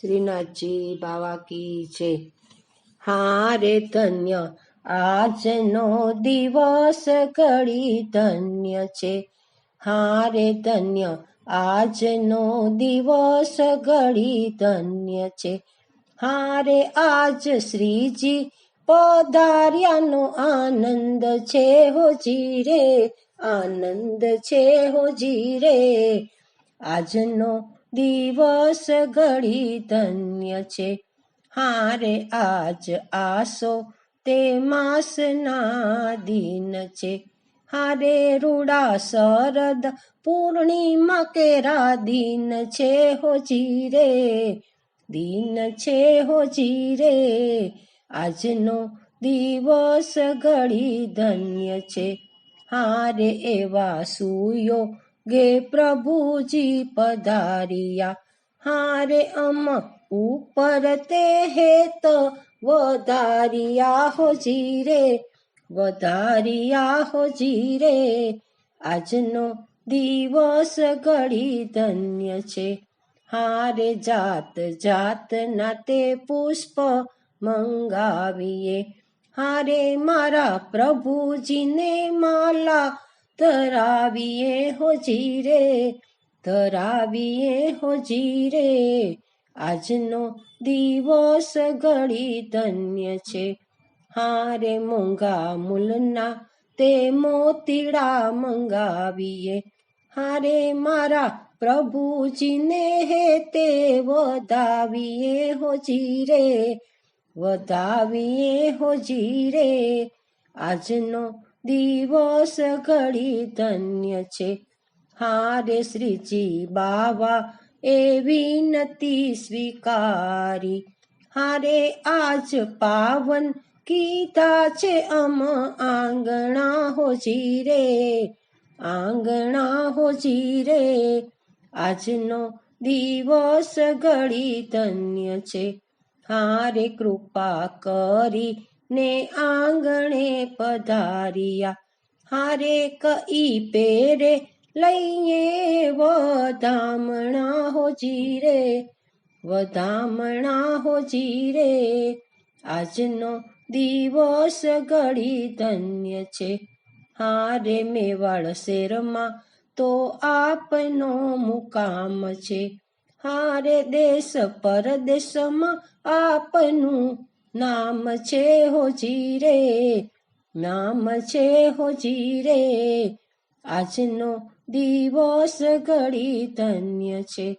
શ્રીનાથજી બાવા કી છે. હા રે ધન્ય, આજનો દિવસ ઘડી ધન્ય છે. હા રે ધન્ય, આજનો દિવસ ઘડી ધન્ય છે. હા રે આજ શ્રીજી, પધાર્યાનો આનંદ છે હોજી રે, આનંદ છે હોજી રે. આજનો દિવસ ઘડી ધન્ય છે. હારે આજ આસો તે માસના દિન છે. હારે રૂડા શરદ પૂર્ણિમા કેરા દિન છે હોજી રે દિન છે હોજી રે આજનો દિવસ ઘડી ધન્ય છે. હારે એવા સુયો ગે પ્રભુજી પધારિયા હારે અમ ઉપર તે હેત વધારિયા હો રે વધારિયા હો રે આજનો દિવસ ઘડી ધન્ય છે હારે જાત જાત ના તે પુષ્પ મંગાવીએ હારે મારા પ્રભુજીને માલા ધરાવીએ હોજી રે ધરાવીએ હોજી રે આજનો દિવસ ઘડી ધન્ય છે. હારે મોંઘા મૂલના તે મોતીડા મંગાવીએ. હારે મારા પ્રભુજીને હે તે વધાવીએ હોજી રે વધાવીએ હોજી રે આજનો દિવસ ઘડી ધન્ય છે. હારે શ્રીજી બાવા એ વિનતી સ્વીકારી. હારે આજ પાવન કીધા છે અમ આંગણા હોજી રે, આંગણા હોજી રે. આજનો દિવસ ઘડી ધન્ય છે. હારે કૃપા કરી ને આંગણે પધારિયા. હારે કઈ પેરે લઈએ વધામણા હોજી રે વધામણા હોજી રે આજનો દિવસ ઘડી ધન્ય છે. હારે મેવાડ શેરમાં તો આપનો મુકામ છે. હારે દેશ પરદેશમાં આપનું નામ છે હોજી રે નામ છે હોજી રે આજનો દિવસ ઘડી ધન્ય છે.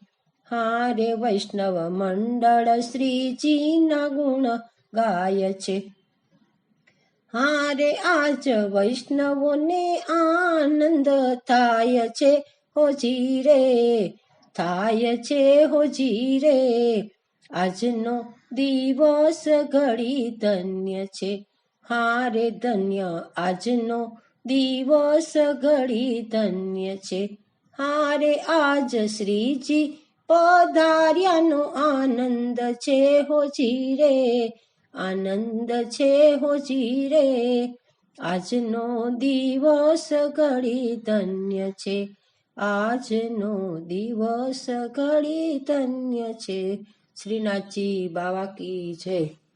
હારે વૈષ્ણવ મંડળ શ્રીજીના ગુણ ગાય છે. હારે આજ વૈષ્ણવોને આનંદ થાય છે હોજી રે થાય છે હોજી રે આજનો દિવસ ઘડી ધન્ય છે. હારે ધન્ય આજનો દિવસ ઘડી ધન્ય છે. હારે આજ શ્રીજી પધાર્યાનો આનંદ છે હોજી રે આનંદ છે હોજી રે આજનો દિવસ ઘડી ધન્ય છે. આજનો દિવસ ઘડી ધન્ય છે. શ્રીનાથજી બાવા કી જય.